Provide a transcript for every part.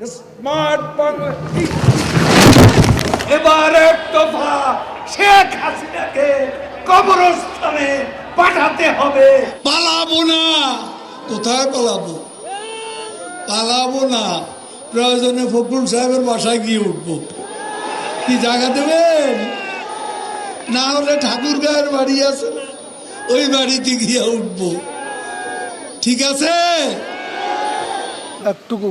Smart Bangladesh এবার এক দফা শেখ হাসিনাকে কবরস্থানে পাঠাতে হবে। পালাবো না। কোথায় পালাবো? পালাবো না। প্রয়োজনে ফখরুল সাহেবের বাসায় গিয়ে উঠবো। কি জায়গা দেবেন? না হলে ঠাকুর গায়ের বাড়ি আছে ওই বাড়িতে গিয়ে উঠবো। ঠিক আছে? একটুকু।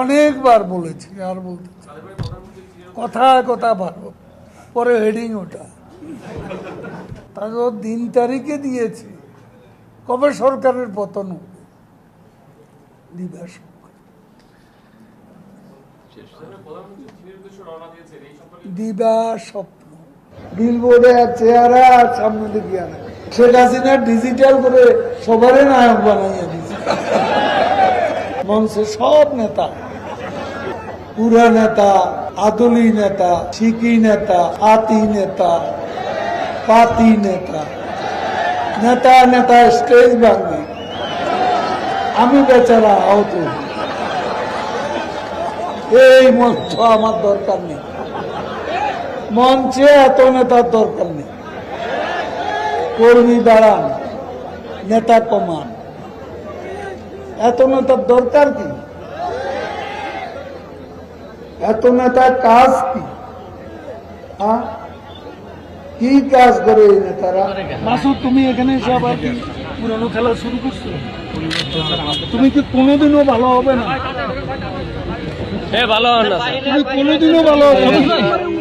অনেকবার বলেছি, আর বলতে কথা কথা ভালো পরে হেডিং ওটা। তারপর দিন তারিখে দিয়েছি। কবে সরকারের পতন হবে? সামনে দিকে আনা। শেখ হাসিনা ডিজিটাল করে সবারই নায়ক বানাইয়া দিচ্ছে মঞ্চে সব নেতা। পুরা নেতা, আদলি নেতা শিকি নেতা, আতি নেতা, পাতি নেতা। নেতা নেতা, স্টেজ ভাঙ্গি। আমি বেচারা আহত। এই মঞ্চ আমার দরকার নেই। মঞ্চে এত নেতার দরকার নেই। কর্মী দাঁড়ান, নেতা কমান। এত নেতার দরকার কি? এত নেতার কাজ কি? হ্যাঁ? কি কাজ করে এই নেতারা? মাসুদ তুমি এখানে এসে আবার কি পুরানো খেলা শুরু করছ? তুমি কি কোনোদিনও ভালো হবে না? ভালো তুমি কোনোদিনও ভালো হবে না?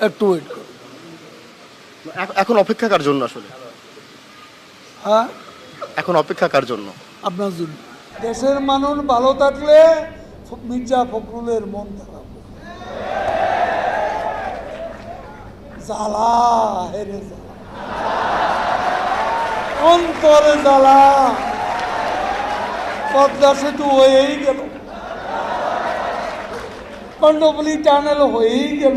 একটু ওয়েট করো। এখন অপেক্ষা কার জন্য আসলে? হ্যাঁ? এখন অপেক্ষা কার জন্য? আপনার জন্য। দেশের মানুষ ভালো থাকলে মির্জা ফখরুলের মন খারাপ জ্বালা হেরে অন্তরে জ্বালা। পদ্মা সেতু হয়েই গেল। কণ্ডপলি টানেল হয়েই গেল।